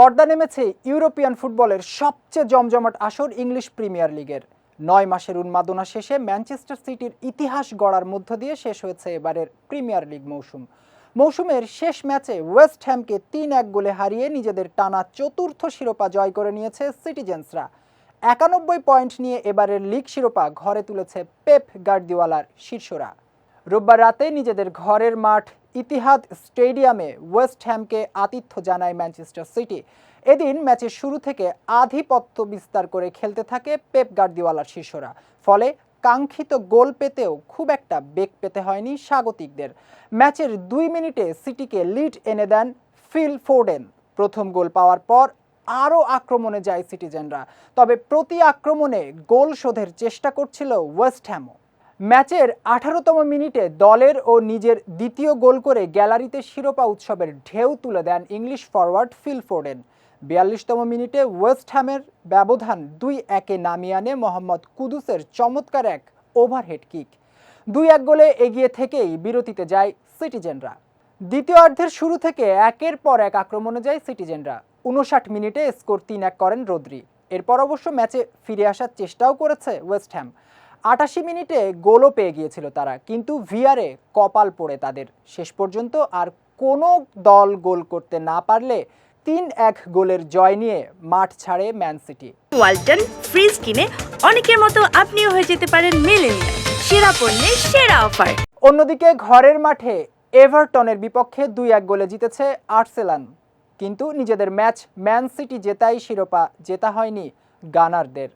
পর্দা নেমেছে ইউরোপিয়ান ফুটবলের সবচেয়ে জমজমাট আসর ইংলিশ প্রিমিয়ার লিগের। নয় মাসের উন্মাদনা শেষে ম্যানচেস্টার সিটির ইতিহাস গড়ার মধ্য দিয়ে শেষ হয়েছে এবারের প্রিমিয়ার লিগ মৌসুম। মৌসুমের শেষ ম্যাচে ওয়েস্ট হ্যামকে তিন এক গোলে হারিয়ে নিজেদের টানা চতুর্থ শিরোপা জয় করে নিয়েছে সিটিজেন্সরা। একানব্বই পয়েন্ট নিয়ে এবারের লিগ শিরোপা ঘরে তুলেছে পেপ গার্দিওয়ালার শীর্ষরা রোববার রাতে নিজেদের ঘরের মাঠ ইতিহাদ স্টেডিয়ামে ওয়েস্ট হ্যামকে আতিথ্য জানায় ম্যানচেস্টার সিটি। এদিন ম্যাচের শুরু থেকে আধিপত্য বিস্তার করে খেলতে থাকে পেপ গার্দিওয়ালার শিষ্যরা। ফলে কাঙ্ক্ষিত গোল পেতেও খুব একটা বেগ পেতে হয়নি স্বাগতিকদের। ম্যাচের দুই মিনিটে সিটিকে লিড এনে দেন ফিল ফোর্ডেন। প্রথম গোল পাওয়ার পর আরও আক্রমণে যায় সিটিজেনরা। তবে প্রতি আক্রমণে গোল শোধের চেষ্টা করছিল ওয়েস্ট হ্যামও। ম্যাচের আঠারোতম মিনিটে দলের ও নিজের দ্বিতীয় গোল করে গ্যালারিতে শিরোপা উৎসবের ঢেউ তুলে দেন ইংলিশ ফরওয়ার্ড ফিল ফোর্ডেন। বিয়াল্লিশতম মিনিটে ওয়েস্ট হ্যামের ব্যবধান দুই একে নামিয়ে আনে মোহাম্মদ কুদুসের চমৎকার এক ওভারহেড কিক। দুই এক গোলে এগিয়ে থেকেই বিরতিতে যায় সিটিজেনরা। দ্বিতীয় অর্ধের শুরু থেকে একের পর এক আক্রমণে যায় সিটিজেনরা। উনষাট মিনিটে স্কোর তিন এক করেন রদ্রি। এরপর অবশ্য ম্যাচে ফিরে আসার চেষ্টাও করেছে ওয়েস্ট হ্যাম। আটাশি মিনিটে গোলও পেয়ে গিয়েছিল তারা কিন্তু ভিআরে কপাল পড়ে তাদের। শেষ পর্যন্ত আর কোনো দল গোল করতে না পারলে তিন এক গোলের জয় নিয়ে মাঠ ছাড়ে ম্যান সিটি। ওয়ালটন ফ্রিজ কিনে অনেকের মতো আপনিও হয়ে যেতে পারেন মেলেনিয়া সেরা পণ্যের সেরা অফার। অন্যদিকে ঘরের মাঠে এভারটনের বিপক্ষে দুই এক গোলে জিতেছে আর্সেলান কিন্তু নিজেদের ম্যাচ ম্যান সিটি জেতাই শিরোপা জেতা হয়নি গানারদের।